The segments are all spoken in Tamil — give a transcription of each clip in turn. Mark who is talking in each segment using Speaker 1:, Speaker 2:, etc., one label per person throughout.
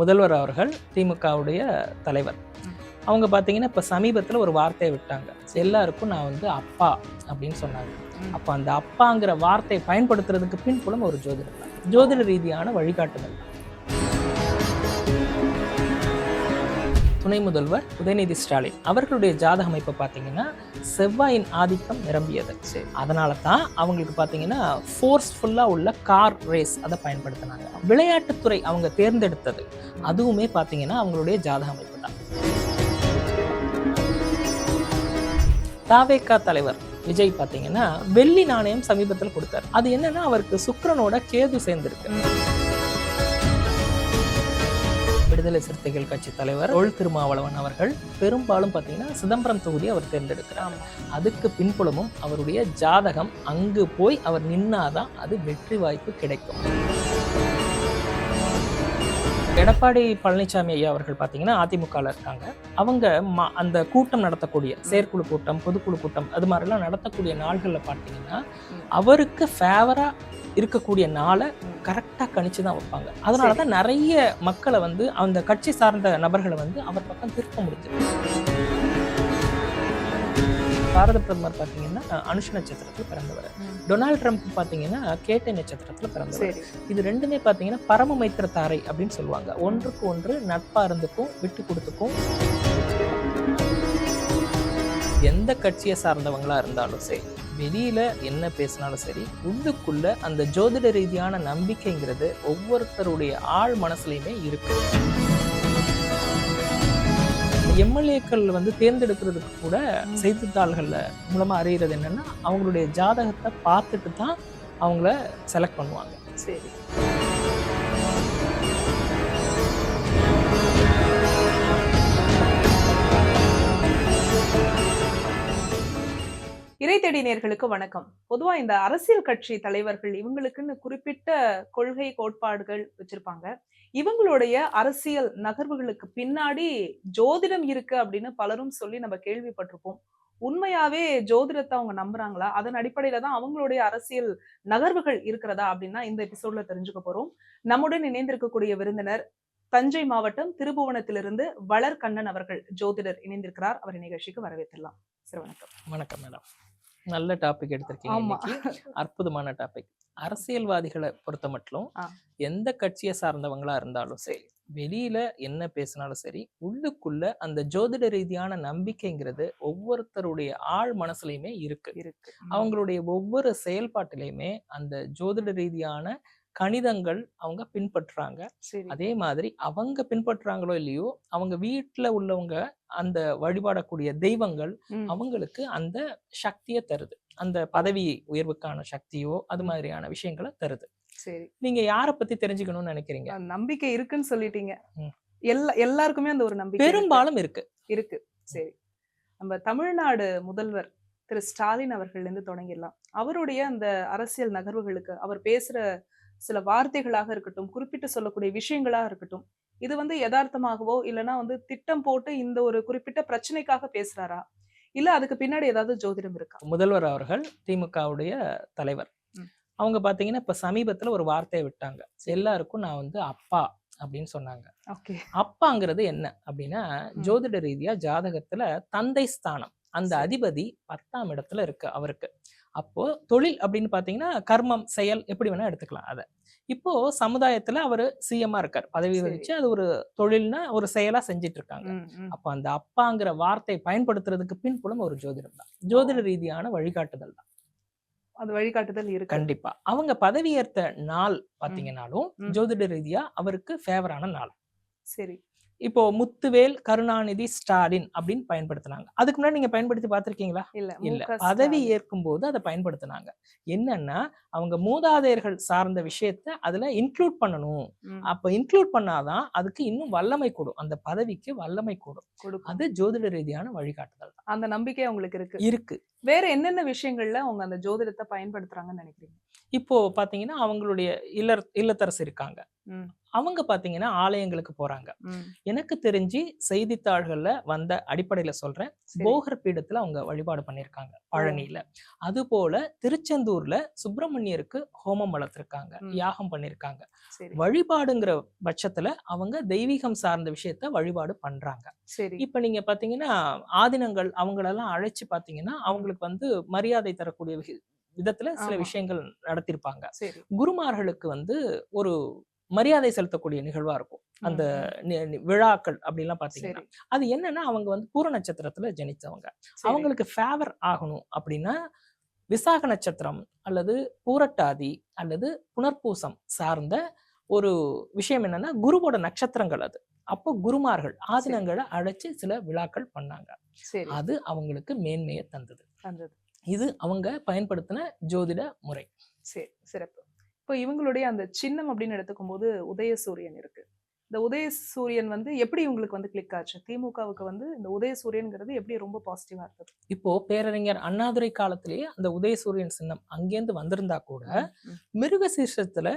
Speaker 1: முதல்வர் அவர்கள் திமுகவுடைய தலைவர். அவங்க பார்த்தீங்கன்னா இப்போ சமீபத்தில் ஒரு வார்த்தையை விட்டாங்க எல்லாருக்கும் நான் வந்து அப்பா அப்படின்னு சொன்னாங்க. அப்போ அந்த அப்பாங்கிற வார்த்தையை பயன்படுத்துறதுக்கு பின்புலம் ஒரு ஜோதிடர் ஜோதிட ரீதியான வழிகாட்டுதல் துணை முதல்வர் உதயநிதி ஸ்டாலின் அவர்களுடைய ஜாதக அமைப்பை பார்த்தீங்கன்னா செவ்வாயின் ஆதிக்கம் நிரம்பியது.
Speaker 2: சரி.
Speaker 1: அதனால தான் அவங்களுக்கு பார்த்தீங்கன்னா ஃபோர்ஸ்ஃபுல்லாக உள்ள கார் ரேஸ் அதை பயன்படுத்தினாங்க. விளையாட்டுத்துறை அவங்க தேர்ந்தெடுத்தது. அதுவுமே பார்த்தீங்கன்னா அவங்களுடைய ஜாதக அமைப்பு தான். தாவேக்கா தலைவர் விஜய் பார்த்தீங்கன்னா வெள்ளி நாணயம் சமீபத்தில் கொடுத்தார். அது என்னன்னா அவருக்கு சுக்கரனோட கேது சேர்ந்திருக்கு. விடுதலை சிறுத்தைகள் கட்சி தலைவர் தொல் திருமாவளவன் அவர்கள் பெரும்பாலும் பார்த்தீங்கன்னா சிதம்பரம் தொகுதி அவர் தேர்ந்தெடுக்கிறார். அதுக்கு பின்புலமும் அவருடைய ஜாதகம் அங்கு போய் அவர் நின்னாதான் அது வெற்றி வாய்ப்பு கிடைக்கும். எடப்பாடி பழனிசாமி ஐயா அவர்கள் பார்த்தீங்கன்னா அதிமுகவில் இருக்காங்க அவங்க ம- அந்த கூட்டம் நடத்தக்கூடிய செயற்குழு கூட்டம் பொதுக்குழு கூட்டம் அது மாதிரிலாம் நடத்தக்கூடிய நாள்களில் பார்த்தீங்கன்னா. அவருக்கு ஃபேவராக இருக்கக்கூடிய நாளை. கரெக்டாக கணிச்சு தான் வைப்பாங்க அதனால தான் நிறைய மக்களை வந்து அந்த கட்சி சார்ந்த நபர்களை வந்து அவர் பக்கம் திருப்ப முடிஞ்சது பாரத பிரதமர் பார்த்தீங்கன்னா அனுஷ நட்சத்திரத்தில் பிறந்தவர். டொனால்ட் ட்ரம்ப் பார்த்தீங்கன்னா கேட்டை நட்சத்திரத்தில் பிறந்தவர். இது ரெண்டுமே பார்த்தீங்கன்னா பரம மைத்திர தாரை அப்படின்னு சொல்லுவாங்க. ஒன்றுக்கு ஒன்று நட்பா இருந்துக்கும் விட்டு கொடுத்துக்கும். எந்த கட்சியை சார்ந்தவங்களா இருந்தாலும் சரி வெளியில என்ன பேசினாலும் சரி உள்ளுக்குள்ள அந்த ஜோதிட ரீதியான நம்பிக்கைங்கிறது ஒவ்வொருத்தருடைய ஆழ் மனசுலையுமே இருக்கு. எம்எல்ஏக்கள் வந்து தேர்ந்தெடுக்கிறதுக்கு கூட செய்தித்தாள்கள்ல மூலமா அறியறது என்னன்னா அவங்களுடைய ஜாதகத்தை பார்த்துட்டு தான் அவங்கள செலக்ட் பண்ணுவாங்க.
Speaker 2: சரி. இறைத்தேடி நேர்களுக்கு வணக்கம். பொதுவா இந்த அரசியல் கட்சி தலைவர்கள் இவங்களுக்குன்னு குறிப்பிட்ட கொள்கை கோட்பாடுகள் வச்சிருப்பாங்க. இவங்களுடைய அரசியல் நகர்வுகளுக்கு பின்னாடி ஜோதிடம் இருக்கு அப்படின்னு பலரும் சொல்லி நம்ம கேள்விப்பட்டிருப்போம். உண்மையாவே ஜோதிடத்தை அவங்க நம்புறாங்களா? அதன் அடிப்படையில தான் அவங்களுடைய அரசியல் நகர்வுகள் இருக்கிறதா அப்படின்னா இந்த எபிசோட்ல தெரிஞ்சுக்க போறோம். நம்முடன் இணைந்திருக்கக்கூடிய விருந்தினர் தஞ்சை மாவட்டம் திருபுவனத்திலிருந்து வளர் கண்ணன் அவர்கள் ஜோதிடர் இணைந்திருக்கிறார். அவரை நிகழ்ச்சிக்கு வரவேற்றலாம் சரி வணக்கம்
Speaker 1: வணக்கம் மேடம். நல்ல டாபிக் எடுத்திருக்கீங்க. அற்புதமான டாபிக் அரசியல்வாதிகளை பொறுத்த மட்டும். எந்த கட்சியை சார்ந்தவங்களா இருந்தாலும் சரி வெளியில என்ன பேசினாலும் சரி உள்ளுக்குள்ள அந்த ஜோதிட ரீதியான நம்பிக்கைங்கிறது ஒவ்வொருத்தருடைய ஆழ் மனசுலயுமே இருக்கு.
Speaker 2: இருக்கு.
Speaker 1: அவங்களுடைய ஒவ்வொரு செயல்பாட்டிலையுமே அந்த ஜோதிட ரீதியான கணிதங்கள் அவங்க பின்பற்றுறாங்க அதே மாதிரி அவங்க பின்பற்றுறாங்களோ இல்லையோ அவங்க வீட்டுல உள்ளவங்க அந்த வழிபாடக்கூடிய தெய்வங்கள். அவங்களுக்கு அந்த சக்தியை தருது. அந்த பதவி உயர்வுக்கான சக்தியோ அது மாதிரியான விஷயங்களை தருது.
Speaker 2: சரி.
Speaker 1: நீங்க யாரை பத்தி தெரிஞ்சுக்கணும்னு நினைக்கிறீங்க?
Speaker 2: நம்பிக்கை இருக்குன்னு சொல்லிட்டீங்க. எல்லா எல்லாருக்குமே அந்த ஒரு நம்பிக்கை.
Speaker 1: பெரும்பாலும் இருக்கு.
Speaker 2: இருக்கு. சரி. நம்ம தமிழ்நாடு முதல்வர் திரு ஸ்டாலின் அவர்கள்ல இருந்து தொடங்கிடலாம். அவருடைய அந்த அரசியல் நகர்வுகளுக்கு அவர் பேசுற சில வார்த்தைகளாக இருக்கட்டும் குறிப்பிட்டு சொல்லக்கூடிய விஷயங்களா இருக்கட்டும் இது வந்து யதார்த்தமாகவோ இல்லைன்னா வந்து திட்டம் போட்டு இந்த ஒரு குறிப்பிட்ட பிரச்சனைக்காக பேசுறாரா? இல்ல அதுக்கு பின்னாடி ஏதாவது ஜோதிடம் இருக்கா?
Speaker 1: முதல்வர் அவர்கள் திமுகவுடைய தலைவர். அவங்க பாத்தீங்கன்னா இப்ப சமீபத்துல ஒரு வார்த்தையை விட்டாங்க. எல்லாருக்கும் நான் வந்து அப்பா அப்படின்னு சொன்னாங்க.
Speaker 2: ஓகே.
Speaker 1: அப்பாங்கிறது என்ன அப்படின்னா ஜோதிட ரீதியா ஜாதகத்துல தந்தை ஸ்தானம் அந்த. அதிபதி பத்தாம் இடத்துல இருக்கு அவருக்கு. அப்போ தொழில் அப்படின்னு பாத்தீங்கன்னா கர்மம் செயல் எப்படி வேணா எடுத்துக்கலாம் அதை. இப்போ சமுதாயத்துல அவர் சிஎம்மா இருக்கார். பதவி. வகிச்சு அது ஒரு தொழில்னா ஒரு செயலா செஞ்சிட்டு இருக்காங்க. அப்போ அந்த அப்பாங்கிற வார்த்தையை பயன்படுத்துறதுக்கு பின்புலம் ஒரு ஜோதிடம் தான். ஜோதிட ரீதியான வழிகாட்டுதல் தான்.
Speaker 2: அது வழிகாட்டுதல் இருக்கு.
Speaker 1: கண்டிப்பா. அவங்க பதவியேற்ற நாள் பாத்தீங்கன்னாலும். ஜோதிட ரீதியா அவருக்கு ஃபேவரான நாள்.
Speaker 2: சரி.
Speaker 1: இப்போ முத்துவேல் கருணாநிதி ஸ்டாலின் அப்படின்னு பயன்படுத்தினாங்க. அதுக்கு முன்னாடி நீங்க பயன்படுத்தி பார்த்திருக்கீங்களா?
Speaker 2: இல்ல
Speaker 1: இல்ல. பதவி. ஏற்கும் போது அதை பயன்படுத்தினாங்க. என்னன்னா அவங்க மூதாதையர்கள் சார்ந்த விஷயத்த அதுல இன்க்ளூட் பண்ணணும். அப்ப இன்க்ளூட் பண்ணாதான் அதுக்கு இன்னும் வல்லமை கூடும். அந்த பதவிக்கு வல்லமை கூடும். அது ஜோதிட ரீதியான வழிகாட்டுதல்.
Speaker 2: அந்த நம்பிக்கை உங்களுக்கு இருக்கு.
Speaker 1: இருக்கு.
Speaker 2: வேற என்னென்ன விஷயங்கள்ல அவங்க அந்த ஜோதிடத்தை பயன்படுத்துறாங்கன்னு நினைக்கிறீங்க?
Speaker 1: இப்போ பாத்தீங்கன்னா அவங்களுடைய இல்லற இல்லத்தரசு இருக்காங்க. அவங்க பாத்தீங்கன்னா ஆலயங்களுக்கு போறாங்க. எனக்கு தெரிஞ்சு செய்தித்தாள்கள்ல வந்த அடிப்படையில சொல்றேன். போகர் பீடத்துல அவங்க வழிபாடு பண்ணியிருக்காங்க பழனியில. அது போல திருச்செந்தூர்ல சுப்பிரமணியருக்கு ஹோமம் வளர்த்திருக்காங்க. யாகம் பண்ணியிருக்காங்க.
Speaker 2: சரி.
Speaker 1: வழிபாடுங்கிற பட்சத்துல அவங்க தெய்வீகம் சார்ந்த விஷயத்த வழிபாடு பண்றாங்க. இப்ப நீங்க பாத்தீங்கன்னா ஆதினங்கள் அவங்களெல்லாம் அழைச்சு பாத்தீங்கன்னா அவங்களுக்கு வந்து மரியாதை தரக்கூடிய விதத்துல சில. விஷயங்கள் நடத்திருப்பாங்க குருமார்களுக்கு வந்து ஒரு மரியாதை செலுத்தக்கூடிய நிகழ்வா இருக்கும். அந்த விழாக்கள் அப்படின்லாம் பாத்தீங்கன்னா
Speaker 2: சரி.
Speaker 1: அது என்னன்னா அவங்க வந்து பூர நட்சத்திரத்துல ஜனிச்சவங்க.
Speaker 2: சரி.
Speaker 1: அவங்களுக்கு ஃபேவர் ஆகணும் அப்படின்னா விசாக நட்சத்திரம் அல்லது பூரட்டாதி அல்லது புனர்பூசம் சார்ந்த ஒரு விஷயம் என்னன்னா குருவோட நட்சத்திரங்கள் அது. அப்போ குருமார்கள் ஆதினங்களை அழைச்சு சில விழாக்கள் பண்ணாங்க.
Speaker 2: சரி.
Speaker 1: அது அவங்களுக்கு மேன்மையை தந்தது.
Speaker 2: தந்தது.
Speaker 1: இது அவங்க பயன்படுத்தின ஜோதிட முறை.
Speaker 2: சரி சிறப்பு. இப்போ இவங்களுடைய அந்த சின்னம் அப்படின்னு எடுத்துக்கும் போது உதயசூரியன் இருக்கு. இந்த உதயசூரியன் வந்து எப்படி இவங்களுக்கு வந்து கிளிக் ஆச்சு? திமுகவுக்கு வந்து இந்த உதயசூரியன்ங்கிறது எப்படி ரொம்ப பாசிட்டிவா இருந்தது?
Speaker 1: இப்போ பேரறிஞர் அண்ணாதுரை காலத்திலேயே அந்த உதயசூரியன் சின்னம் அங்கேருந்து வந்திருந்தா கூட
Speaker 2: ம்,
Speaker 1: மிருகசீர்ஷத்துல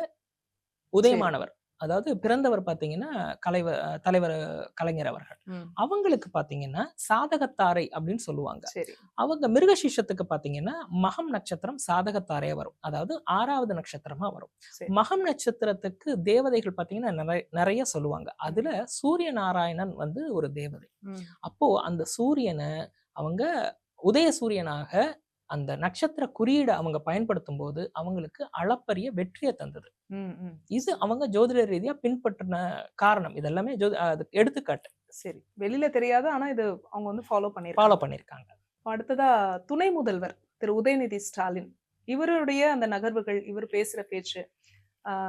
Speaker 1: உதயமானவர். அதாவது பிறந்தவர் பாத்தீங்கன்னா கலைவர் தலைவர் கலைஞர் அவர்கள். அவங்களுக்கு பாத்தீங்கன்னா சாதகத்தாரை அப்படின்னு சொல்லுவாங்க. அவங்க மிருகசீஷத்துக்கு பாத்தீங்கன்னா மகம் நட்சத்திரம் சாதகத்தாரையா வரும். அதாவது ஆறாவது நட்சத்திரமா வரும். மகம் நட்சத்திரத்துக்கு தேவதைகள் பாத்தீங்கன்னா நிறைய நிறைய சொல்லுவாங்க. அதுல சூரிய நாராயணன் வந்து ஒரு தேவதை. அப்போ அந்த சூரியனை அவங்க உதய சூரியனாக அந்த நட்சத்திர குறியீடை அவங்க பயன்படுத்தும் போது அவங்களுக்கு அளப்பரிய வெற்றியை தந்தது.
Speaker 2: ம், ம்.
Speaker 1: இது அவங்க ஜோதிட ரீதியா பின்பற்றின காரணம். இதெல்லாமே ஜோதி எடுத்துக்காட்டு.
Speaker 2: சரி. வெளியில தெரியாத ஆனா இது அவங்க வந்து ஃபாலோ பண்ணிருக்காங்க
Speaker 1: ஃபாலோ பண்ணிருக்காங்க
Speaker 2: அடுத்ததா துணை முதல்வர் திரு உதயநிதி ஸ்டாலின். இவருடைய அந்த நகர்வுகள் இவர் பேசுற பேச்சு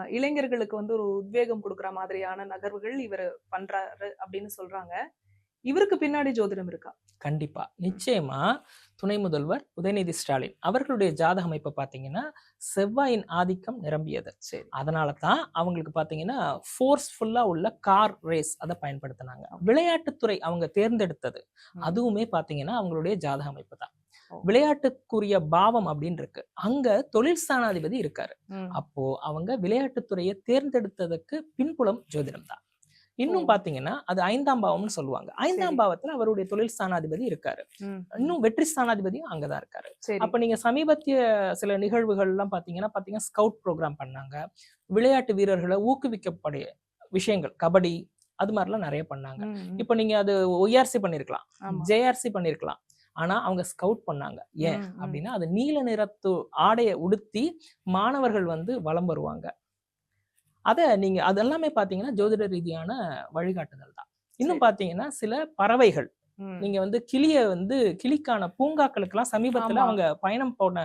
Speaker 2: இளைஞர்களுக்கு வந்து ஒரு உத்வேகம் கொடுக்குற மாதிரியான நகர்வுகள் இவர் பண்றாரு அப்படின்னு சொல்றாங்க. இவருக்கு பின்னாடி ஜோதிடம் இருக்கா?
Speaker 1: கண்டிப்பா. நிச்சயமா துணை முதல்வர் உதயநிதி ஸ்டாலின் அவர்களுடைய ஜாதக அமைப்பை பாத்தீங்கன்னா செவ்வாயின் ஆதிக்கம் நிரம்பியது.
Speaker 2: சரி.
Speaker 1: அதனால தான் அவங்களுக்கு பாத்தீங்கன்னா ஃபோர்ஸ்ஃபுல்லா உள்ள கார் ரேஸ் அதை பயன்படுத்தினாங்க. விளையாட்டுத்துறை அவங்க தேர்ந்தெடுத்தது. அதுவுமே பாத்தீங்கன்னா அவங்களுடைய ஜாதக அமைப்பு தான். விளையாட்டுக்குரிய பாவம் அப்படின்னு இருக்கு. அங்க தொழில் ஸ்தானாதிபதி இருக்காரு. அப்போ அவங்க விளையாட்டுத்துறையை தேர்ந்தெடுத்ததுக்கு பின்புலம் ஜோதிடம் தான் இன்னும். பாத்தீங்கன்னா அது ஐந்தாம் பாவம்னு சொல்லுவாங்க. ஐந்தாம். பாவத்துல அவருடைய தொழில் ஸ்தானாதிபதி இருக்காரு. இன்னும் வெற்றி ஸ்தானாதிபதியும் அங்கதான் இருக்காரு. அப்ப நீங்க சமீபத்திய சில நிகழ்வுகள் எல்லாம் பாத்தீங்கன்னா பாத்தீங்கன்னா ஸ்கவுட் ப்ரோக்ராம் பண்ணாங்க. விளையாட்டு வீரர்களை ஊக்குவிக்கப்படைய விஷயங்கள் கபடி அது மாதிரிலாம் நிறைய பண்ணாங்க. இப்போ நீங்க அது ஒய்ஆர்சி பண்ணிருக்கலாம்.
Speaker 2: ஆமா.
Speaker 1: ஜேஆர்சி பண்ணிருக்கலாம். ஆனா அவங்க ஸ்கவுட் பண்ணாங்க. ஏன். அப்படின்னா அது நீல நிறத்து ஆடையை உடுத்தி மாணவர்கள் வந்து வலம் வருவாங்க. அத நீங்க அதெல்லாமே பாத்தீங்கன்னா ஜோதிட ரீதியான வழிகாட்டுதல் தான் இன்னும்
Speaker 2: சரி.
Speaker 1: பாத்தீங்கன்னா சில பறவைகள். நீங்க வந்து கிளிய வந்து கிளிக்கான பூங்காக்களுக்கெல்லாம் சமீபத்துல
Speaker 2: ஆமா.
Speaker 1: அவங்க பயணம் போன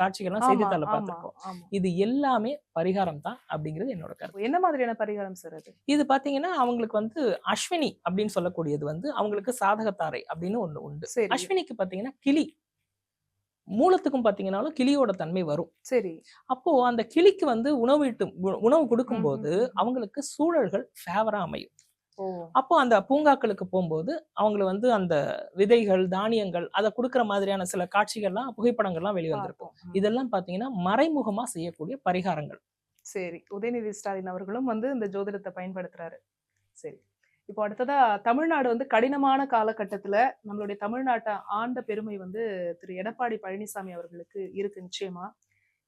Speaker 1: காட்சிகள்லாம்
Speaker 2: ஆமா,
Speaker 1: செய்தித்தாள பார்த்திருக்கோம். இது எல்லாமே பரிகாரம் தான் அப்படிங்கிறது என்னோட கருத்து
Speaker 2: என்ன மாதிரியான பரிகாரம் சார் அது
Speaker 1: இது பாத்தீங்கன்னா அவங்களுக்கு வந்து அஸ்வினி அப்படின்னு சொல்லக்கூடியது வந்து அவங்களுக்கு சாதகத்தாரை அப்படின்னு ஒண்ணு உண்டு
Speaker 2: சரி
Speaker 1: அஸ்வினிக்கு பாத்தீங்கன்னா கிளி மூலத்துக்கும் பாத்தீங்கன்னாலும் கிளியோட தன்மை வரும்.
Speaker 2: சரி.
Speaker 1: அப்போ அந்த கிளிக்கு வந்து உணவு உணவு கொடுக்கும்போது. அவங்களுக்கு சூழல்கள் ஃபேவரா அமையும். அப்போ அந்த பூங்காக்களுக்கு போகும்போது அவங்க வந்து அந்த விதைகள் தானியங்கள் அதை கொடுக்குற மாதிரியான சில காட்சிகள்லாம் புகைப்படங்கள்லாம் வெளிவந்திருக்கும். இதெல்லாம் பாத்தீங்கன்னா மறைமுகமா செய்யக்கூடிய பரிகாரங்கள்.
Speaker 2: சரி. உதயநிதி ஸ்டாலின் அவர்களும் வந்து இந்த ஜோதிடத்தை பயன்படுத்துறாரு. சரி. இப்போ அடுத்ததா தமிழ்நாடு வந்து கடினமான காலகட்டத்துல நம்மளுடைய தமிழ்நாட்டை ஆண்ட பெருமை வந்து திரு எடப்பாடி பழனிசாமி அவர்களுக்கு இருக்கு நிச்சயமா.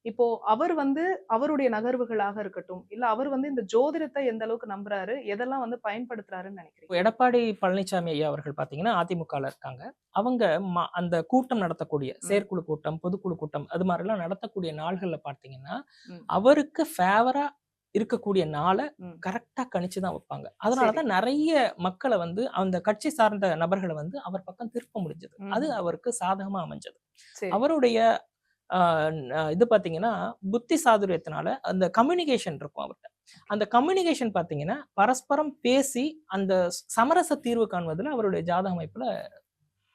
Speaker 2: இப்போ அவர் வந்து அவருடைய நகர்வுகளாக இருக்கட்டும் இல்ல அவர் வந்து இந்த ஜோதிடத்தை எந்த அளவுக்கு நம்புறாரு எதெல்லாம் வந்து பயன்படுத்துறாருன்னு நினைக்கிறீங்க?
Speaker 1: இப்போ எடப்பாடி பழனிசாமி ஐயா அவர்கள் பாத்தீங்கன்னா அதிமுகல இருக்காங்க. அவங்க அந்த கூட்டம் நடத்தக்கூடிய செயற்குழு கூட்டம் பொதுக்குழு கூட்டம் அது மாதிரிலாம் நடத்தக்கூடிய நாள்கள்ல பார்த்தீங்கன்னா
Speaker 2: ம்.
Speaker 1: அவருக்கு ஃபேவரா இருக்கக்கூடிய நாளை. கரெக்டா கணிச்சு தான் வைப்பாங்க. அதனாலதான் நிறைய மக்களை வந்து அந்த கட்சி சார்ந்த நபர்களை வந்து அவர் பக்கம் திருப்ப முடிஞ்சது. அது அவருக்கு சாதகமா அமைஞ்சது. அவருடைய இது பாத்தீங்கன்னா புத்தி சாதுரியத்தினால அந்த கம்யூனிகேஷன் இருக்கும் அவர்கிட்ட அந்த கம்யூனிகேஷன் பாத்தீங்கன்னா பரஸ்பரம் பேசி அந்த சமரச தீர்வு காண்பதுல அவருடைய ஜாதக அமைப்புல.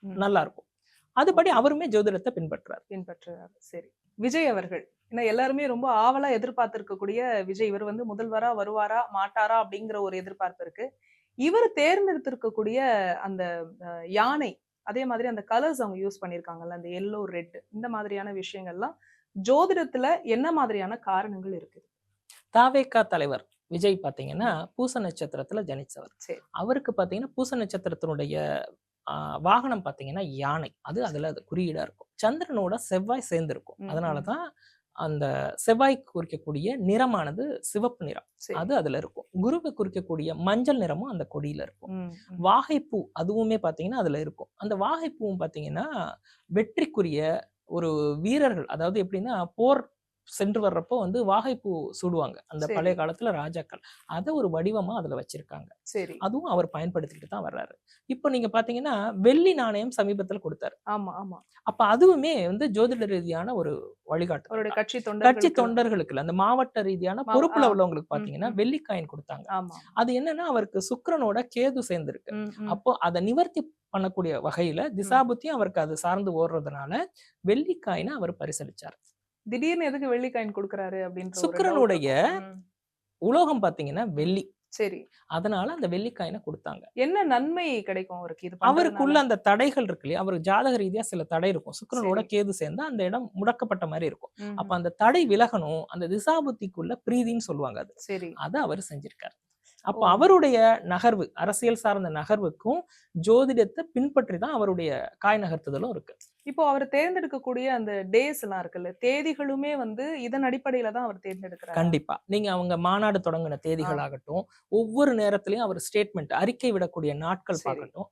Speaker 1: நல்லா இருக்கும். அதுபடி அவருமே ஜோதிடத்தை பின்பற்றுறாரு.
Speaker 2: பின்பற்றுறாரு. சரி. விஜய் அவர்கள். ஏன்னா எல்லாருமே ரொம்ப ஆவலா எதிர்பார்த்திருக்கக்கூடிய விஜய். இவர் வந்து முதல்வரா வருவாரா மாட்டாரா அப்படிங்கிற ஒரு எதிர்பார்ப்பு இருக்கு. இவர் தேர்ந்தெடுத்திருக்கக்கூடிய அந்த யானை அதே மாதிரி அந்த கலர்ஸ் அவங்க யூஸ் பண்ணியிருக்காங்கல்ல அந்த எல்லோ ரெட் இந்த மாதிரியான விஷயங்கள்லாம் ஜோதிடத்துல என்ன மாதிரியான காரணங்கள் இருக்குது
Speaker 1: தாவேக்கா தலைவர் விஜய் பாத்தீங்கன்னா பூச நட்சத்திரத்துல ஜனிச்சவர்.
Speaker 2: சரி.
Speaker 1: அவருக்கு பாத்தீங்கன்னா பூச நட்சத்திரத்தினுடைய வாகனம் பாத்தீங்கன்னா யானை. அது அதுல அது குறியீடா இருக்கும். சந்திரனோட செவ்வாய் சேர்ந்து இருக்கும்
Speaker 2: ம்,
Speaker 1: அதனாலதான் அந்த செவ்வாய் குறிக்கக்கூடிய நிறமானது சிவப்பு நிறம். அது அதுல இருக்கும். குருவை குறிக்கக்கூடிய மஞ்சள் நிறமும் அந்த கொடியில இருக்கும். வாகைப்பூ அதுவுமே பாத்தீங்கன்னா அதுல இருக்கும். அந்த வாகைப்பூவும் பாத்தீங்கன்னா வெற்றிக்குரிய ஒரு வீரர்கள் அதாவது எப்படின்னா போர் சென்று வர்றப்போ வந்து வாகைப்பூ சூடுவாங்க. அந்த. பழைய காலத்துல ராஜாக்கள். அதை ஒரு வடிவமா அதுல வச்சிருக்காங்க.
Speaker 2: சரி.
Speaker 1: அதுவும் அவர் பயன்படுத்திக்கிட்டு தான் வர்றாரு. இப்போ நீங்க பாத்தீங்கன்னா வெள்ளி நாணயம் சமீபத்துல கொடுத்தாரு.
Speaker 2: ஆமா ஆமா.
Speaker 1: அப்ப அதுவுமே வந்து ஜோதிட ரீதியான ஒரு வழிகாட்டு.
Speaker 2: அவருடைய கட்சி
Speaker 1: கட்சி
Speaker 2: தொண்டர்களுக்கு
Speaker 1: அந்த மாவட்ட ரீதியான பொறுப்புல. உள்ளவங்களுக்கு பாத்தீங்கன்னா. வெள்ளி காயின் கொடுத்தாங்க. அது என்னன்னா அவருக்கு சுக்கிரனோட கேது சேர்ந்திருக்கு. அப்போ அதை நிவர்த்தி பண்ணக்கூடிய வகையில திசாபுத்தியும் அவருக்கு அது சார்ந்து ஓடுறதுனால வெள்ளிக்காயினை அவர் பரிசளிச்சார்.
Speaker 2: திடீர்னு எதுக்கு வெள்ளி காயின் கொடுக்கறாரு அப்படின்ற ஒரு
Speaker 1: சுக்கிரனுடைய. உலோகம் பாத்தீங்கன்னா வெள்ளி.
Speaker 2: சரி.
Speaker 1: அதனால அந்த வெள்ளிக்காயினை கொடுத்தாங்க.
Speaker 2: என்ன நன்மை கிடைக்கும் அவருக்கு? இது
Speaker 1: அவருக்குள்ள அந்த தடைகள் இருக்கு இல்லையா? அவருக்கு ஜாதக ரீதியா சில தடை இருக்கும். சுக்கிரனோட. கேது சேர்ந்தா அந்த இடம் முடக்கப்பட்ட மாதிரி இருக்கும். அப்ப அந்த தடை விலகணும். அந்த திசாபுத்திக்குள்ள பிரீதின்னு சொல்லுவாங்க அது.
Speaker 2: சரி.
Speaker 1: அதை அவர் செஞ்சிருக்காரு. அப்போ. அவருடைய நகர்வு அரசியல் சார்ந்த நகர்வுக்கும் ஜோதிடத்தை பின்பற்றி தான் அவருடைய காய் நகர்த்துதலும் இருக்கு.
Speaker 2: இப்போ அவர் தேர்ந்தெடுக்கக்கூடிய அந்த டேஸ் எல்லாம் இருக்குல்ல தேதிகளுமே வந்து இதன் அடிப்படையில தான் அவர் தேர்ந்தெடுக்கிறார்.
Speaker 1: கண்டிப்பா. நீங்க அவங்க மாநாடு தொடங்கின தேதிகளாகட்டும் ஒவ்வொரு நேரத்திலயும் அவர் ஸ்டேட்மெண்ட் அறிக்கை விடக்கூடிய நாட்கள். பார்க்கட்டும்.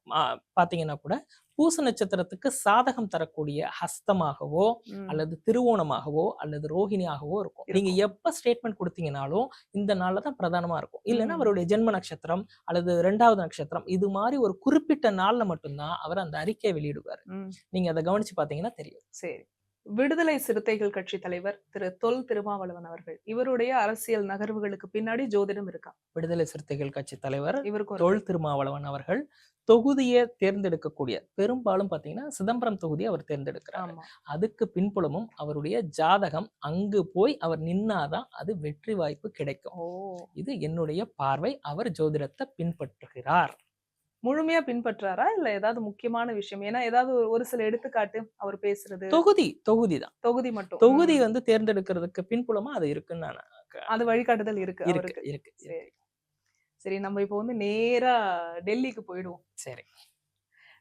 Speaker 1: பாத்தீங்கன்னா கூட பூச நட்சத்திரத்துக்கு சாதகம் தரக்கூடிய ஹஸ்தமாகவோ அல்லது திருவோணமாகவோ அல்லது ரோஹிணியாகவோ இருக்கும். நீங்க. எப்ப ஸ்டேட்மெண்ட் கொடுத்தீங்கனாலும் இந்த நாள்ல தான் பிரதானமா இருக்கும். இல்லைன்னா. அவருடைய ஜென்ம நட்சத்திரம் அல்லது ரெண்டாவது நட்சத்திரம் இது மாதிரி ஒரு குறிப்பிட்ட நாள்ல மட்டும்தான் அவர் அந்த அறிக்கையை வெளியிடுவார். நீங்க அதை கவனிச்சு பாத்தீங்கன்னா தெரியும்.
Speaker 2: சரி. விடுதலை சிறுத்தைகள் கட்சி தலைவர் திரு தொல் திருமாவளவன் அவர்கள். இவருடைய அரசியல் நகர்வுகளுக்கு பின்னாடி ஜோதிடம் இருக்கா?
Speaker 1: விடுதலை சிறுத்தைகள் கட்சி தலைவர்
Speaker 2: இவருக்கும் ஒரு-
Speaker 1: தொல் திருமாவளவன் அவர்கள் தொகுதியை தேர்ந்தெடுக்கக்கூடிய பெரும்பாலும் பாத்தீங்கன்னா சிதம்பரம் தொகுதியை அவர் தேர்ந்தெடுக்கிறார். அதுக்கு பின்புலமும் அவருடைய ஜாதகம் அங்கு போய் அவர் நின்னாதான் அது வெற்றி வாய்ப்பு கிடைக்கும். இது என்னுடைய பார்வை. அவர் ஜோதிடத்தை பின்பற்றுகிறார்.
Speaker 2: முழுமையா பின்பற்றாரா? இல்ல ஏதாவது முக்கியமான விஷயம்? ஏன்னா ஏதாவது ஒரு- சில எடுத்துக்காட்டு அவர் பேசுறது.
Speaker 1: தொகுதி தொகுதி தான்.
Speaker 2: தொகுதி மட்டும்.
Speaker 1: தொகுதி. வந்து தேர்ந்தெடுக்கிறதுக்கு பின்புலமா அது இருக்குன்னு நான்
Speaker 2: அது வழிகாட்டுதல் இருக்கு
Speaker 1: இருக்கு
Speaker 2: சரி. நம்ம இப்போ வந்து நேரா டெல்லிக்கு போயிடுவோம்.
Speaker 1: சரி.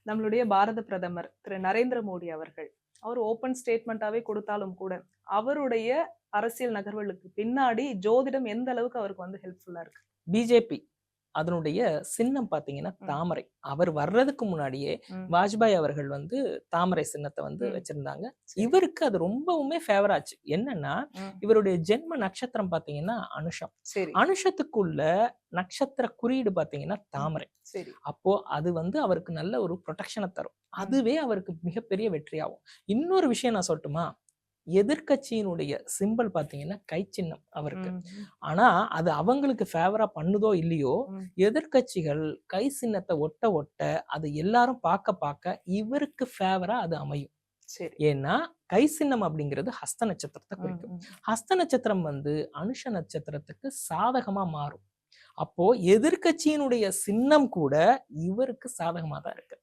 Speaker 2: நம்மளுடைய பாரத பிரதமர் திரு நரேந்திர மோடி அவர்கள் அவர் ஓபன் ஸ்டேட்மெண்ட்டாவே கொடுத்தாலும் கூட அவருடைய அரசியல் நகர்வுகளுக்கு பின்னாடி ஜோதிடம் எந்த அளவுக்கு அவருக்கு வந்து ஹெல்ப்ஃபுல்லா இருக்கு?
Speaker 1: பிஜேபி. அதனுடைய சின்னம் பாத்தீங்கன்னா. தாமரை. அவர் வர்றதுக்கு முன்னாடியே. வாஜ்பாய் அவர்கள் வந்து தாமரை சின்னத்தை வந்து. வச்சிருந்தாங்க.
Speaker 2: சரி.
Speaker 1: இவருக்கு அது ரொம்பவுமே ஃபேவர் ஆச்சு. என்னன்னா. இவருடைய ஜென்ம நட்சத்திரம் பாத்தீங்கன்னா அனுஷம். அனுஷத்துக்குள்ள நட்சத்திர குறியீடு பாத்தீங்கன்னா தாமரை. அப்போ அது வந்து அவருக்கு நல்ல ஒரு ப்ரொடெக்ஷனை தரும். அதுவே அவருக்கு மிகப்பெரிய வெற்றியாகும். இன்னொரு விஷயம் நான் சொல்லட்டுமா? எதிர்க்கட்சியினுடைய சிம்பல் பாத்தீங்கன்னா கை சின்னம் அவருக்கு ஆனா அது அவங்களுக்கு ஃபேவரா பண்ணுதோ இல்லையோ
Speaker 2: ம்.
Speaker 1: எதிர்க்கட்சிகள் கை சின்னத்தை ஒட்ட ஒட்ட அது எல்லாரும் பார்க்க பார்க்க இவருக்கு ஃபேவரா அது அமையும். ஏன்னா கை சின்னம் அப்படிங்கிறது ஹஸ்த நட்சத்திரத்தை குறிக்கும். ஹஸ்த நட்சத்திரம் வந்து அனுஷ நட்சத்திரத்துக்கு சாதகமா மாறும். அப்போ எதிர்க்கட்சியினுடைய சின்னம் கூட இவருக்கு சாதகமா தான் இருக்கு.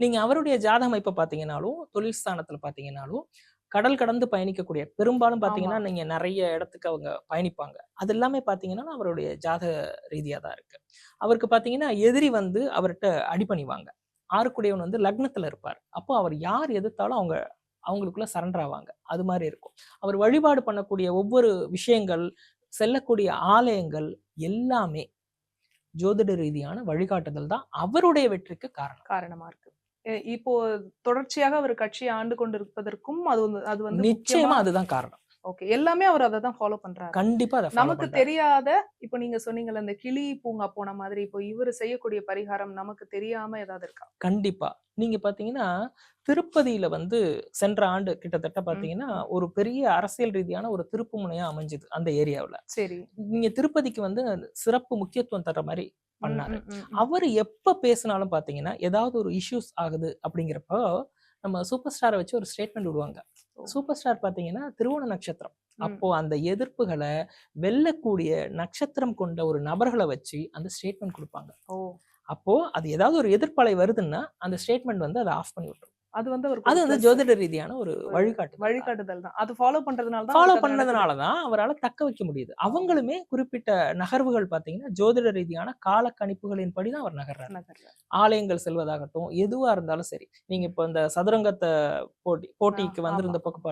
Speaker 1: நீங்க அவருடைய ஜாதகம் இப்ப பாத்தீங்கன்னாலும் தொழில் ஸ்தானத்துல பாத்தீங்கன்னாலும் கடல் கடந்து பயணிக்கக்கூடிய பெரும்பாலும் பாத்தீங்கன்னா நீங்க நிறைய இடத்துக்கு அவங்க பயணிப்பாங்க. அது எல்லாமே பாத்தீங்கன்னா அவருடைய ஜாதக ரீதியா தான் இருக்கு. அவருக்கு பாத்தீங்கன்னா எதிரி வந்து அவர்கிட்ட அடிபணிவாங்க ஆறுக்குடையவன் வந்து லக்னத்துல இருப்பார். அப்போ அவர் யார் எதிர்த்தாலும் அவங்க அவங்களுக்குள்ள சரண்டர் ஆவாங்க. அது மாதிரி இருக்கும். அவர் வழிபாடு பண்ணக்கூடிய ஒவ்வொரு விஷயங்கள் செல்லக்கூடிய ஆலயங்கள் எல்லாமே ஜோதிட ரீதியான வழிகாட்டுதல் தான் அவருடைய வெற்றிக்கு காரணம்.
Speaker 2: காரணமா இருக்கு. இப்போ தொடர்ச்சியாக அவர் கட்சியை ஆண்டு கொண்டிருப்பதற்கும் அது வந்து அது வந்து
Speaker 1: நிச்சயமா அதுதான் காரணம்.
Speaker 2: ஓகே எல்லாமே அவர் அதை தான் ஃபாலோ பண்றாரு.
Speaker 1: கண்டிப்பா
Speaker 2: நமக்கு. தெரியாத இப்போ நீங்க சொன்னீங்கல்ல இந்த கிளி பூங்கா போன மாதிரி இப்போ இவர் செய்யக்கூடிய பரிகாரம் நமக்கு தெரியாம ஏதாவது இருக்கா?
Speaker 1: கண்டிப்பா. நீங்க பாத்தீங்கன்னா திருப்பதியில வந்து சென்ற ஆண்டு கிட்டத்தட்ட பாத்தீங்கன்னா. ஒரு பெரிய அரசியல் ரீதியான ஒரு திருப்பு முனையா அமைஞ்சுது அந்த ஏரியாவுல.
Speaker 2: சரி.
Speaker 1: நீங்க திருப்பதிக்கு வந்து சிறப்பு முக்கியத்துவம் தர்ற மாதிரி பண்ணாரு. அவர் எப்ப பேசினாலும் பாத்தீங்கன்னா ஏதாவது ஒரு இஷ்யூஸ் ஆகுது அப்படிங்கிறப்போ நம்ம சூப்பர் ஸ்டாரை வச்சு ஒரு ஸ்டேட்மெண்ட் விடுவாங்க. சூப்பர் ஸ்டார் பாத்தீங்கன்னா திருவோண நட்சத்திரம். அப்போ அந்த எதிர்ப்புகளை வெல்லக்கூடிய நட்சத்திரம் கொண்ட ஒரு நபர்களை வச்சு அந்த ஸ்டேட்மெண்ட் கொடுப்பாங்க அப்போ அது ஏதாவது ஒரு எதிர்ப்பலை வருதுன்னா அந்த ஸ்டேட்மெண்ட் வந்து அதை ஆஃப் பண்ணி விட்டுரும்
Speaker 2: அது வந்து ஒரு
Speaker 1: அது வந்து ஜோதிட ரீதியான ஒரு வழிகாட்டு
Speaker 2: வழிகாட்டுதல் தான் அது ஃபாலோ பண்றதுனால தான்
Speaker 1: ஃபாலோ. பண்ணதுனால தான் அவரால் தக்க வைக்க முடியுது அவங்களுமே குறிப்பிட்ட நகர்வுகள் பார்த்தீங்கன்னா ஜோதிட ரீதியான கால கணிப்புகளின் படி தான் அவர் நகர்றாரு. ஆலயங்கள் செல்வதாகட்டும் எதுவா இருந்தாலும் சரி நீங்க இப்போ இந்த சதுரங்கத்தை போட்டி போட்டிக்கு வந்திருந்த. பக்கம்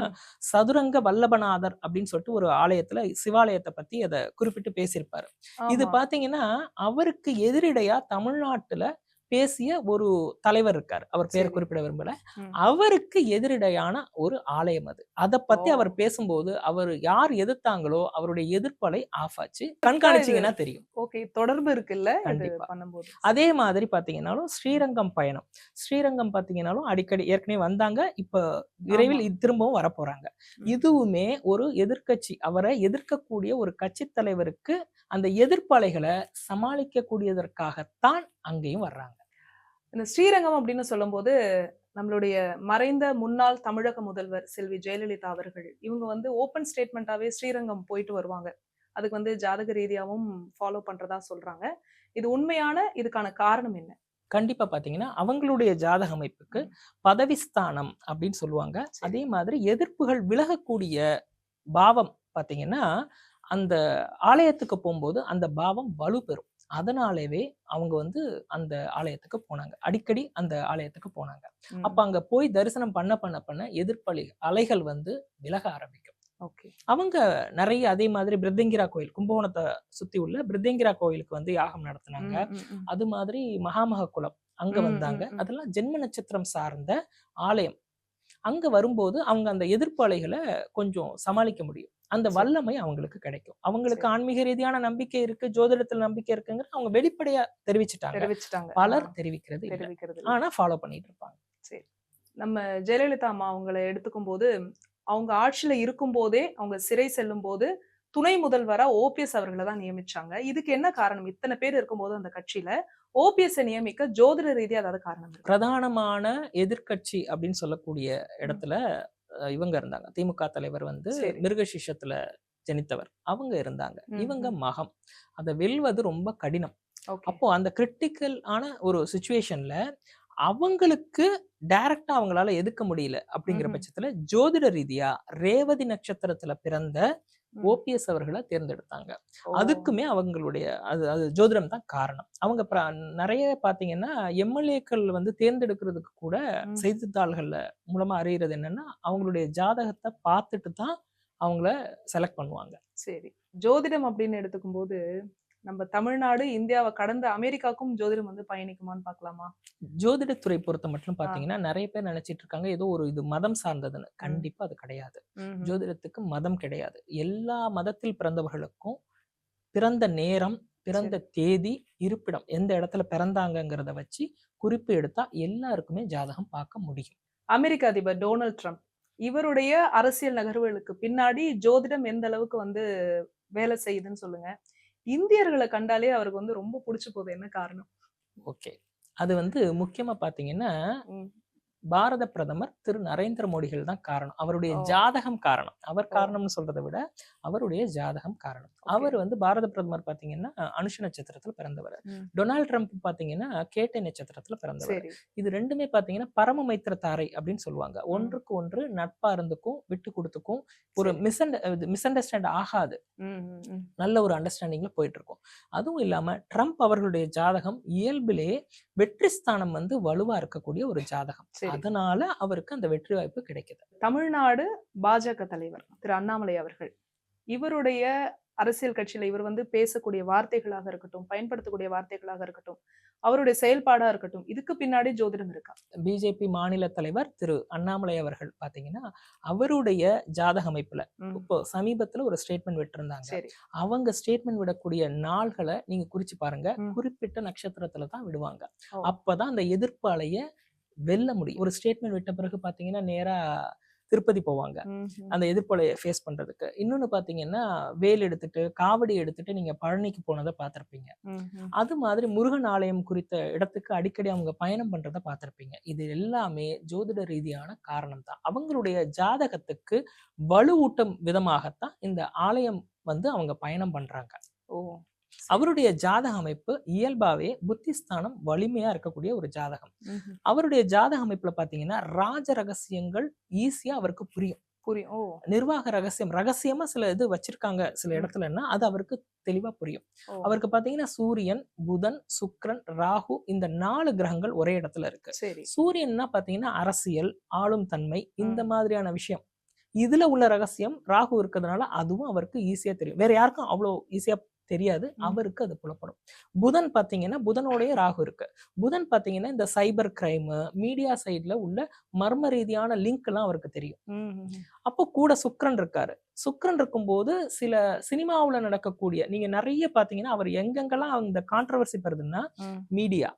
Speaker 2: ம்.
Speaker 1: சதுரங்க வல்லபநாதர் அப்படின்னு சொல்லிட்டு ஒரு ஆலயத்துல சிவாலயத்தை பத்தி அதை குறிப்பிட்டு பேசியிருப்பாரு இது. பாத்தீங்கன்னா அவருக்கு எதிரிடையா தமிழ்நாட்டுல பேசிய ஒரு தலைவர் இருக்கார் அவர் பேரை. குறிப்பிட விரும்பல. அவருக்கு எதிரிடையான ஒரு ஆலயம் அது அதை பத்தி. அவர் பேசும்போது அவர் யார் எதிர்த்தாங்களோ அவருடைய எதிர்ப்பலை ஆஃப் ஆச்சு கண்காணிச்சீங்கன்னா தெரியும்
Speaker 2: ஓகே தொடர்பு இருக்குல்ல
Speaker 1: கண்டிப்பா. அதே மாதிரி பாத்தீங்கன்னாலும் ஸ்ரீரங்கம் பயணம் ஸ்ரீரங்கம் பாத்தீங்கன்னாலும் அடிக்கடி ஏற்கனவே வந்தாங்க இப்ப விரைவில் திரும்பவும் வரப்போறாங்க. இதுவுமே ஒரு எதிர்க்கட்சி அவரை எதிர்க்கக்கூடிய ஒரு கட்சி தலைவருக்கு அந்த எதிர்ப்பலைகளை சமாளிக்கக்கூடியதற்காகத்தான் அங்கேயும் வர்றாங்க.
Speaker 2: இந்த ஸ்ரீரங்கம் அப்படின்னு சொல்லும்போது நம்மளுடைய மறைந்த முன்னாள் தமிழக முதல்வர் செல்வி ஜெயலலிதா அவர்கள் இவங்க வந்து ஓப்பன் ஸ்டேட்மெண்ட்டாவே ஸ்ரீரங்கம் போயிட்டு வருவாங்க. அதுக்கு வந்து ஜாதக ரீதியாவும் ஃபாலோ பண்றதா சொல்றாங்க. இது உண்மையான இதுக்கான காரணம் என்ன?
Speaker 1: கண்டிப்பா பாத்தீங்கன்னா அவங்களுடைய ஜாதக அமைப்புக்கு பதவிஸ்தானம் அப்படின்னு சொல்லுவாங்க. அதே மாதிரி எதிர்ப்புகள் விலகக்கூடிய பாவம் பாத்தீங்கன்னா அந்த ஆலயத்துக்கு போகும்போது அந்த பாவம் வலுப்பெறும். அதனாலேவே அவங்க வந்து அந்த ஆலயத்துக்கு போனாங்க. அடிக்கடி அந்த ஆலயத்துக்கு போனாங்க. அப்ப அங்க போய் தரிசனம் பண்ண பண்ண பண்ண எதிர்ப்பலி அலைகள் வந்து விலக ஆரம்பிக்கும்.
Speaker 2: ஓகே.
Speaker 1: அவங்க நிறைய அதே மாதிரி பிரித்திங்கிரா கோயில் கும்பகோணத்தை சுத்தி உள்ள பிரித்திங்கிரா கோயிலுக்கு வந்து யாகம் நடத்தினாங்க. அது மாதிரி மகாமக குளம் அங்க வந்தாங்க. அதெல்லாம் ஜென்ம நட்சத்திரம் சார்ந்த ஆலயம். அங்க வரும்போது அவங்க அந்த எதிர்ப்பு அலைகளை கொஞ்சம் சமாளிக்க முடியும். அந்த
Speaker 2: சரி.
Speaker 1: வல்லமை அவங்களுக்கு கிடைக்கும். அவங்களுக்கு
Speaker 2: சரி.
Speaker 1: ஆன்மீக ரீதியான நம்பிக்கை இருக்கு ஜோதிடத்துல நம்பிக்கை இருக்குங்கிறது அவங்க வெளிப்படையா தெரிவிச்சுட்டாங்க.
Speaker 2: தெரிவிச்சிட்டாங்க.
Speaker 1: பலர் தெரிவிக்கிறது
Speaker 2: தெரிவிக்கிறது.
Speaker 1: ஆனா ஃபாலோ பண்ணிட்டு இருப்பாங்க.
Speaker 2: நம்ம ஜெயலலிதா அம்மா அவங்களை எடுத்துக்கும் போது அவங்க ஆட்சியில இருக்கும் போதே அவங்க சிறை செல்லும் போது துணை முதல்வரா ஓபிஎஸ் அவர்களை தான் நியமிச்சாங்க. இதுக்கு என்ன காரணம்? இத்தனை பேர் இருக்கும்போது அந்த கட்சியில ஓபிஎஸ் நியமிக்க ஜோதிட ரீதியா ஏதாவது காரணம்
Speaker 1: பிரதானமான எதிர்க்கட்சி அப்படின்னு சொல்லக்கூடிய இடத்துல இவங்க இருந்தாங்க திமுக தலைவர் வந்து. மிருகசிஷத்துல ஜனித்தவர் அவங்க இருந்தாங்க இவங்க. மகம் அதை வெல்வது ரொம்ப கடினம் அப்போ அந்த கிரிட்டிக்கல் ஆன ஒரு சுச்சுவேஷன்ல அவங்களுக்கு டைரக்டா அவங்களால எதுக்க முடியல அப்படிங்கிற. பட்சத்துல ஜோதிட ரீதியா ரேவதி நட்சத்திரத்துல பிறந்த. ஓபிஎஸ் அவர்களை தேர்ந்தெடுத்தாங்க. அதுக்குமே அவங்களுடைய அது அது ஜோதிடம் தான் காரணம். அவங்க நிறைய பாத்தீங்கன்னா எம்எல்ஏக்கள் வந்து தேர்ந்தெடுக்கிறதுக்கு கூட. செய்தித்தாள்கள்ல மூலமா அறியறது என்னன்னா அவங்களுடைய ஜாதகத்தை பார்த்துட்டு தான் அவங்கள செலக்ட் பண்ணுவாங்க.
Speaker 2: சரி. ஜோதிடம் அப்படின்னு எடுத்துக்கும் போது நம்ம தமிழ்நாடு இந்தியாவை கடந்த அமெரிக்காக்கும் ஜோதிடம் வந்து பயணிக்குமான்னு பார்க்கலாமா?
Speaker 1: ஜோதிடத்துறை பொறுத்த மட்டும் பாத்தீங்கன்னா நிறைய பேர் நினைச்சிட்டு இருக்காங்க. ஏதோ ஒரு இது மதம் சார்ந்ததுன்னு. கண்டிப்பா அது கிடையாது. ஜோதிடத்துக்கு மதம் கிடையாது. எல்லா மதத்தில் பிறந்தவர்களுக்கும் பிறந்த நேரம் பிறந்த தேதி இருப்பிடம் எந்த இடத்துல பிறந்தாங்கங்கிறத வச்சு குறிப்பு எடுத்தா எல்லாருக்குமே ஜாதகம் பார்க்க முடியும்.
Speaker 2: அமெரிக்க அதிபர் டொனால்ட் ட்ரம்ப் இவருடைய அரசியல் நகர்வுகளுக்கு பின்னாடி ஜோதிடம் எந்த அளவுக்கு வந்து வேலை செய்யுதுன்னு சொல்லுங்க. இந்தியர்களை கண்டாலே அவருக்கு வந்து ரொம்ப பிடிச்சு போகுது. என்ன காரணம்?
Speaker 1: ஓகே. அது வந்து முக்கியமா பாத்தீங்கன்னா. பாரத பிரதமர் திரு. நரேந்திர மோடிகள் தான் காரணம். அவருடைய. ஜாதகம் காரணம். அவர். காரணம்னு சொல்றதை விட அவருடைய ஜாதகம் காரணம். அவர் வந்து பாரத பிரதமர் பாத்தீங்கன்னா அனுஷ நட்சத்திரத்துல பிறந்தவர். டொனால்ட் ட்ரம்ப் பாத்தீங்கன்னா கேட்டை நட்சத்திரத்துல பிறந்தவர். இது ரெண்டுமே பாத்தீங்கன்னா பரம மைத்திர தாரை அப்படின்னு சொல்லுவாங்க. ஒன்றுக்கு ஒன்று நட்பா இருந்துக்கும் விட்டு கொடுத்துக்கும் ஒரு. மிஸ் மிஸ் அண்டர்ஸ்டாண்ட் ஆகாது. நல்ல ஒரு அண்டர்ஸ்டாண்டிங்ல போயிட்டு இருக்கும் அதுவும் இல்லாம ட்ரம்ப் அவர்களுடைய ஜாதகம் இயல்பிலே வெற்றி ஸ்தானம் வந்து வலுவா இருக்கக்கூடிய ஒரு ஜாதகம். அதனால அவருக்கு அந்த வெற்றி வாய்ப்பு கிடைக்குது.
Speaker 2: தமிழ்நாடு பாஜக தலைவர் திரு அண்ணாமலை அவர்கள் இவருடைய அரசியல் கட்சியில இவர் வந்து பேசக்கூடிய வார்த்தைகளாக இருக்கட்டும் பயன்படுத்தக்கூடிய வார்த்தைகளாக இருக்கட்டும் அவருடைய செயல்பாடா இருக்கட்டும் இதுக்கு பின்னாடி ஜோதிடம் இருக்கா?
Speaker 1: பிஜேபி மாநில தலைவர் திரு அண்ணாமலை அவர்கள் பாத்தீங்கன்னா அவருடைய ஜாதக அமைப்புல. இப்போ சமீபத்துல ஒரு ஸ்டேட்மெண்ட் விட்டிருந்தாங்க.
Speaker 2: சரி.
Speaker 1: அவங்க ஸ்டேட்மெண்ட் விடக்கூடிய நாள்களை நீங்க குறிச்சு பாருங்க. குறிப்பிட்ட நட்சத்திரத்துல தான் விடுவாங்க. அப்பதான் அந்த எதிர்ப்பு அலைய வெல்ல முடியும் ஒரு ஸ்டேட்மெண்ட் விட்ட பிறகு பாத்தீங்கன்னா நேரா திருப்பதி போவாங்க. அந்த எதிர்ப்பலையை ஃபேஸ் பண்றதுக்கு. இன்னொன்னு பாத்தீங்கன்னா வேல் எடுத்துட்டு காவடி எடுத்துட்டு நீங்க பழனிக்கு போனதை பார்த்திருப்பீங்க. அது மாதிரி முருகன் ஆலயம் குறித்த இடத்துக்கு அடிக்கடி அவங்க பயணம் பண்றதை பார்த்திருப்பீங்க இது எல்லாமே ஜோதிட ரீதியான காரணம் தான். அவங்களுடைய ஜாதகத்துக்கு வலுவூட்டும் விதமாகத்தான் இந்த ஆலயம் வந்து அவங்க பயணம் பண்றாங்க.
Speaker 2: ஓ.
Speaker 1: அவருடைய ஜாதக அமைப்பு இயல்பாவே புத்திஸ்தானம் வலிமையா இருக்கக்கூடிய ஒரு ஜாதகம். அவருடைய ஜாதக அமைப்புல பாத்தீங்கன்னா ராஜ ரகசியங்கள் ஈஸியா அவருக்கு புரியும்.
Speaker 2: புரியும்.
Speaker 1: நிர்வாக ரகசியம் ரகசியமா சில இது வச்சிருக்காங்க சில. இடத்துலன்னா அது அவருக்கு தெளிவா புரியும். அவருக்கு பாத்தீங்கன்னா சூரியன் புதன் சுக்கிரன் ராகு இந்த நாலு கிரகங்கள் ஒரே இடத்துல இருக்கு.
Speaker 2: சரி.
Speaker 1: சூரியன்னா பாத்தீங்கன்னா அரசியல் ஆளும் தன்மை இந்த. மாதிரியான விஷயம். இதுல உள்ள ரகசியம் ராகு இருக்கிறதுனால அதுவும் அவருக்கு ஈஸியா தெரியும். வேற யாருக்கும் அவ்வளவு ஈஸியா தெரியாது. அவருக்கு அது புலப்படும். புதன் பாத்தீங்கன்னா புதனோடய ராகு இருக்கு. புதன் பாத்தீங்கன்னா இந்த சைபர் கிரைம் மீடியா சைட்ல உள்ள மர்ம ரீதியான லிங்க் எல்லாம் அவருக்கு தெரியும். அப்போ கூட சுக்கிரன் இருக்காரு. சுக்கிரன் இருக்கும்போது சில சினிமாவுல நடக்கக்கூடிய நீங்க நிறைய பாத்தீங்கன்னா அவர் எங்கெங்கெல்லாம் அந்த கான்ட்ரவர்சி வருதுன்னா
Speaker 2: ம்.
Speaker 1: மீடியா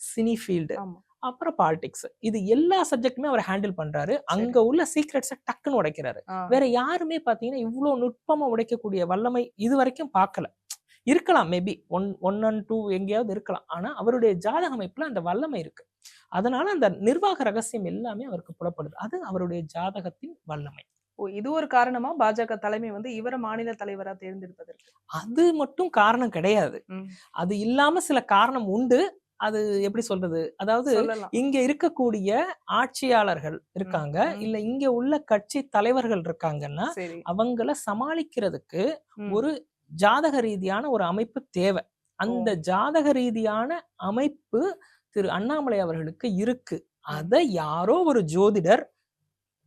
Speaker 1: சினி ஃபீல்டு
Speaker 2: ஆமா.
Speaker 1: அப்புறம் பாலிடிக்ஸ் இது எல்லா சப்ஜெக்ட்டுமே அவர் ஹேண்டில் பண்றாரு. அங்க உள்ள சீக்ரெட்ஸை டக்குன்னு உடைக்கிறாரு. வேற யாருமே பாத்தீங்கன்னா இவ்வளவு நுட்பமா உடைக்கக்கூடிய வல்லமை இது வரைக்கும் பார்க்கல. இருக்கலாம் maybe one one and two எங்கேயாவது இருக்கலாம். ஆனா அவருடைய ஜாதக அமைப்புல அந்த வல்லமை இருக்கு. அதனால அந்த நிர்வாக ரகசியம் எல்லாமே அவருக்கு புலப்படுது. அது அவருடைய ஜாதகத்தின் வல்லமை.
Speaker 2: இது ஒரு காரணமா பாஜக தலைமை வந்து இவரை மாநில தலைவரா தேர்ந்தெடுப்பதற்கு?
Speaker 1: அது மட்டும் காரணம் கிடையாது. அது இல்லாம சில காரணம் உண்டு. அது எப்படி சொல்றது? அதாவது இங்க இருக்கக்கூடிய ஆட்சியாளர்கள் இருக்காங்க. இல்ல இங்க உள்ள கட்சி தலைவர்கள் இருக்காங்கன்னா அவங்கள சமாளிக்கிறதுக்கு. ஒரு ஜாதக ரீதியான ஒரு அமைப்பு தேவை. அந்த ஜாதக ரீதியான அமைப்பு திரு அண்ணாமலை அவர்களுக்கு இருக்கு. அதை யாரோ ஒரு ஜோதிடர்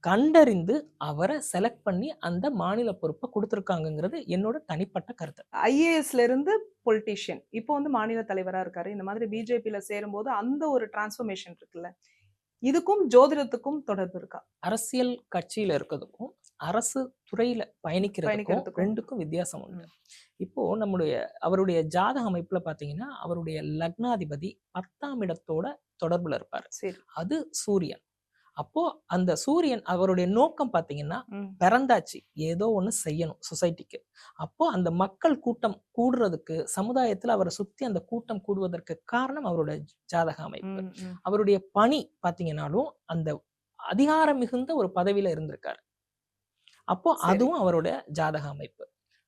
Speaker 1: கண்டறிந்து அவரை செலக்ட் பண்ணி அந்த மாநில பொறுப்பை கொடுத்துருக்காங்கங்கிறது என்னோட தனிப்பட்ட கருத்து.
Speaker 2: ஐஏஎஸ்ல இருந்து பொலிட்டீஷியன் இப்போ வந்து மாநில தலைவரா இருக்காரு. இந்த மாதிரி பிஜேபியில சேரும்போது அந்த ஒரு டிரான்ஸ்ஃபர்மேஷன் இருக்குல்ல. இதுக்கும் ஜோதிடத்துக்கும் தொடர்பு இருக்கா?
Speaker 1: அரசியல் கட்சியில இருக்கிறதுக்கும் அரசு துறையில பயணிக்கிறதுக்கும். ரெண்டுக்கும் வித்தியாசம் உண்டு. இப்போ நம்முடைய அவருடைய ஜாதக அமைப்புல பாத்தீங்கன்னா அவருடைய லக்னாதிபதி பத்தாம் இடத்தோட தொடர்புல இருப்பார்.
Speaker 2: சரி.
Speaker 1: அது சூரியன். அப்போ அந்த சூரியன் அவருடைய நோக்கம் பாத்தீங்கன்னா. பிறந்தாச்சு. ஏதோ ஒண்ணு செய்யணும் சொசைட்டிக்கு. அப்போ அந்த மக்கள் கூட்டம் கூடுறதுக்கு சமுதாயத்துல அவரை சுத்தி அந்த கூட்டம் கூடுவதற்கு காரணம் அவருடைய ஜாதக அமைப்பு. அவருடைய பணி பாத்தீங்கன்னாலும் அந்த அதிகாரம் மிகுந்த ஒரு பதவியில இருந்திருக்காரு. அப்போ. அதுவும் அவருடைய ஜாதக அமைப்பு.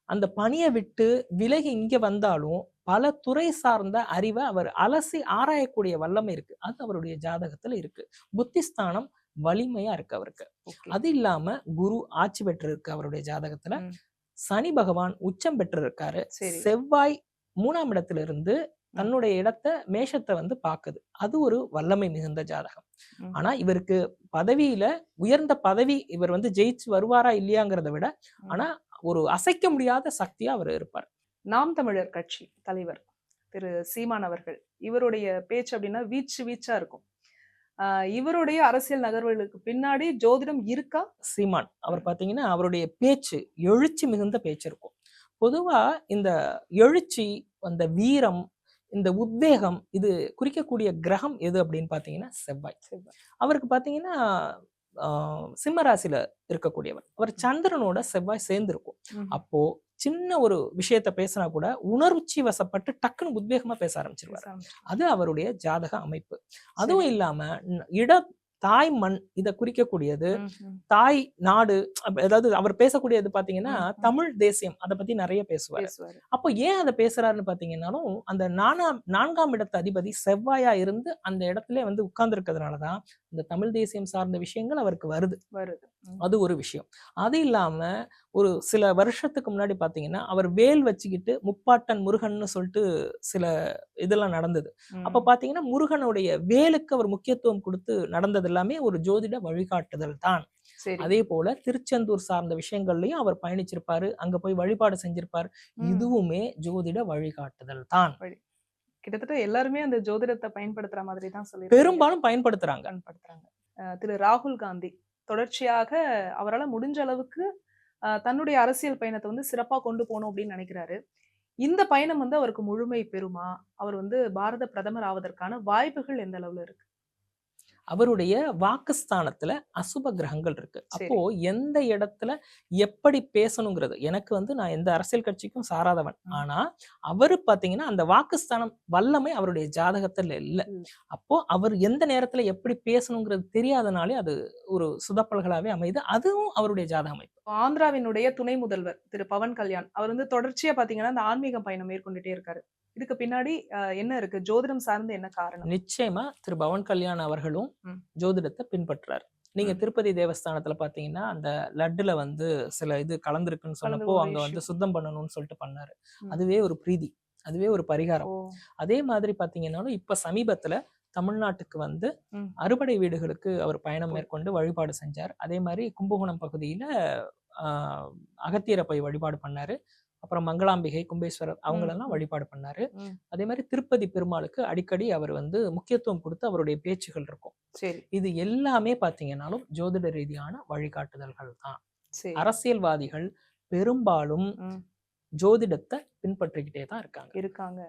Speaker 1: அந்த பணியை விட்டு விலகி இங்க வந்தாலும் பல துறை சார்ந்த அறிவை அவர் அலசி ஆராயக்கூடிய வல்லமை இருக்கு. அது அவருடைய ஜாதகத்துல இருக்கு. புத்திஸ்தானம் வலிமையா இருக்கு அவருக்கு. அது இல்லாம குரு ஆட்சி பெற்று இருக்கு அவருடைய ஜாதகத்துல. சனி பகவான் உச்சம் பெற்று இருக்காரு செவ்வாய் மூணாம் இடத்துல இருந்து தன்னுடைய இடத்தை மேஷத்தை வந்து பாக்குது. அது ஒரு வல்லமை மிகுந்த ஜாதகம். ஆனா இவருக்கு பதவியில உயர்ந்த பதவி இவர் வந்து ஜெயிச்சு வருவாரா இல்லையாங்கிறத விட. ஆனா ஒரு அசைக்க முடியாத சக்தியா அவர் இருப்பார்.
Speaker 2: நாம் தமிழர் கட்சி தலைவர் திரு சீமான் அவர்கள் இவருடைய பேச்சு அப்படின்னா வீச்சு வீச்சா இருக்கும். ஆஹ் இவருடைய அரசியல் நகர்வுகளுக்கு பின்னாடி ஜோதிடம் இருக்கா?
Speaker 1: சீமான் அவர் பாத்தீங்கன்னா அவருடைய பேச்சு எழுச்சி மிகுந்த பேச்சு இருக்கும். பொதுவா இந்த எழுச்சி அந்த வீரம் இந்த உத்வேகம் இது குறிக்கக்கூடிய கிரகம் எது அப்படின்னு பாத்தீங்கன்னா செவ்வாய்.
Speaker 2: செவ்வாய்.
Speaker 1: அவருக்கு பாத்தீங்கன்னா ஆஹ் சிம்ம ராசியில இருக்கக்கூடியவர். அவர் சந்திரனோட செவ்வாய் சேர்ந்திருக்கும். அப்போ சின்ன ஒரு விஷயத்த பேசினா கூட உணர்ச்சி வசப்பட்டு டக்குன்னு உத்வேகமா பேச ஆரம்பிச்சிருவாரு. அது அவருடைய ஜாதக அமைப்பு. அதுவும் இல்லாம இட தாய் மண் இத குறிக்கக்கூடியது. தாய் நாடு அதாவது அவர் பேசக்கூடியது பாத்தீங்கன்னா. தமிழ் தேசியம் அதை பத்தி நிறைய பேசுவாரு அப்போ ஏன் அதை பேசுறாருன்னு பாத்தீங்கன்னாலும் அந்த நானாம் நான்காம் இடத்து அதிபதி செவ்வாயா இருந்து அந்த இடத்துல வந்து உட்கார்ந்து இருக்கிறதுனாலதான் இந்த தமிழ் தேசியம் சார்ந்த விஷயங்கள் அவருக்கு வருது.
Speaker 2: வருது.
Speaker 1: அது ஒரு விஷயம். அது இல்லாம ஒரு சில வருஷத்துக்கு முன்னாடி பாத்தீங்கன்னா அவர் வேல் வச்சுக்கிட்டு முப்பாட்டன் முருகன்னு சொல்லிட்டு சில இதெல்லாம் நடந்தது. அப்ப பாத்தீங்கன்னா முருகனுடைய வேலுக்கு அவர் முக்கியத்துவம் கொடுத்து நடந்தது எல்லாமே ஒரு ஜோதிட வழிகாட்டுதல் தான். அதே போல திருச்செந்தூர் சார்ந்த விஷயங்கள்லயும் அவர் பயணிச்சிருப்பாரு அங்க போய் வழிபாடு செஞ்சிருப்பாரு. இதுவுமே ஜோதிட வழிகாட்டுதல் தான்.
Speaker 2: கிட்டத்தட்ட எல்லாருமே அந்த ஜோதிடத்தை பயன்படுத்துற மாதிரி தான் சொல்லி
Speaker 1: பெரும்பாலும் பயன்படுத்துறாங்க.
Speaker 2: பயன்படுத்துறாங்க. திரு ராகுல் காந்தி தொடர்ச்சியாக அவரால் முடிஞ்ச அளவுக்கு தன்னுடைய அரசியல் பயணத்தை வந்து சிறப்பா கொண்டு போகணும் அப்படின்னு நினைக்கிறாரு. இந்த பயணம் வந்து அவருக்கு முழுமை பெறுமா? அவர் வந்து பாரத பிரதமர் ஆவதற்கான வாய்ப்புகள் எந்த அளவுல இருக்கு?
Speaker 1: அவருடைய வாக்குஸ்தானத்துல அசுப கிரகங்கள் இருக்கு. அப்போ எந்த இடத்துல எப்படி பேசணுங்கிறது? எனக்கு வந்து நான் எந்த அரசியல் கட்சிக்கும் சாராதவன். ஆனா அவரு பாத்தீங்கன்னா அந்த வாக்குஸ்தானம் வல்லமை அவருடைய ஜாதகத்துல இல்ல. அப்போ அவர் எந்த நேரத்துல எப்படி பேசணுங்கிறது தெரியாதனாலே அது ஒரு சுதப்பல்களாவே அமையுது. அதுவும் அவருடைய ஜாதக அமைப்பு.
Speaker 2: ஆந்திராவினுடைய துணை முதல்வர் திரு பவன் கல்யாண் அவர் வந்து தொடர்ச்சியா பாத்தீங்கன்னா இந்த ஆன்மீக பயணம் மேற்கொண்டுட்டே இருக்காரு. இதுக்கு பின்னாடி என்ன இருக்கு ஜோதிடம் சார்ந்து என்ன காரணம்
Speaker 1: நிச்சயமா திரு பவன் கல்யாண் அவர்களும். ஜோதிடத்தை பின்பற்றாரு நீங்க. திருப்பதி தேவஸ்தானத்துல பாத்தீங்கன்னா அந்த லட்டுல வந்து சில இது கலந்துருக்குன்னு சொன்னப்போ அங்க வந்து. சுத்தம் பண்ணணும்னு சொல்லிட்டு பண்ணாரு. அதுவே ஒரு பிரீதி அதுவே ஒரு பரிகாரம் அதே மாதிரி பாத்தீங்கன்னாலும் இப்ப சமீபத்துல தமிழ்நாட்டுக்கு வந்து. அறுபடை வீடுகளுக்கு அவர் பயணம்
Speaker 2: போய்.
Speaker 1: மேற்கொண்டு வழிபாடு செஞ்சார் அதே மாதிரி கும்பகோணம் பகுதியில ஆஹ், அகத்தியரை போய் வழிபாடு பண்ணாரு அப்புறம் மங்களாம்பிகை கும்பேஸ்வரர் அவங்களெல்லாம். வழிபாடு பண்ணாரு. அதே மாதிரி திருப்பதி பெருமாளுக்கு அடிக்கடி அவர் வந்து முக்கியத்துவம் கொடுத்து அவருடைய பேச்சுகள் இருக்கும்
Speaker 2: சரி
Speaker 1: இது எல்லாமே பாத்தீங்கன்னாலும் ஜோதிட ரீதியான வழிகாட்டுதல்கள் தான் அரசியல்வாதிகள் பெரும்பாலும். ஜோதிடத்தை பின்பற்றிக்கிட்டே தான் இருக்காங்க
Speaker 2: இருக்காங்க.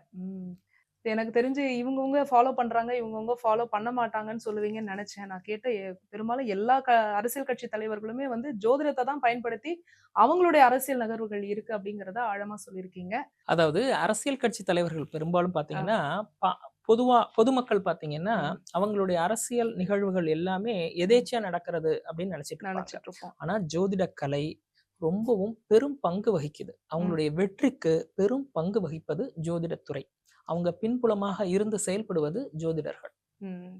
Speaker 2: எனக்கு தெரிஞ்சு இவங்கவுங்க ஃபாலோ பண்றாங்க இவங்கவுங்க ஃபாலோ பண்ண மாட்டாங்கன்னு சொல்லுவீங்கன்னு நினைச்சேன். நான் கேட்ட பெரும்பாலும் எல்லா க அரசியல் கட்சி தலைவர்களுமே வந்து ஜோதிடத்தை தான் பயன்படுத்தி அவங்களுடைய அரசியல் நகர்வுகள் இருக்கு அப்படிங்கறத ஆழமா சொல்லியிருக்கீங்க.
Speaker 1: அதாவது அரசியல் கட்சி தலைவர்கள் பெரும்பாலும் பாத்தீங்கன்னா பா- பொதுவா பொதுமக்கள் பாத்தீங்கன்னா. அவங்களுடைய அரசியல் நிகழ்வுகள் எல்லாமே எதேச்சியா நடக்கிறது அப்படின்னு நினைச்சிட்டு
Speaker 2: நினைச்சிட்டு இருப்போம்.
Speaker 1: ஆனா ஜோதிட கலை ரொம்பவும் பெரும் பங்கு வகிக்குது. அவங்களுடைய வெற்றிக்கு பெரும் பங்கு வகிப்பது ஜோதிடத்துறை. அவங்க பின்புலமாக இருந்து செயல்படுவது ஜோதிடர்கள்.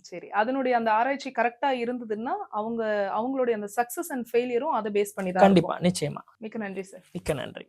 Speaker 2: சரி. அதனுடைய அந்த ஆராய்ச்சி கரெக்டா இருந்ததுன்னா அவங்க அவங்களுடைய அந்த சக்சஸ் அண்ட் ஃபெயிலியரும் அதை பேஸ் பண்ணி தான்
Speaker 1: கண்டிப்பா நிச்சயமா.
Speaker 2: மிக்க நன்றி சார்
Speaker 1: மிக்க நன்றி.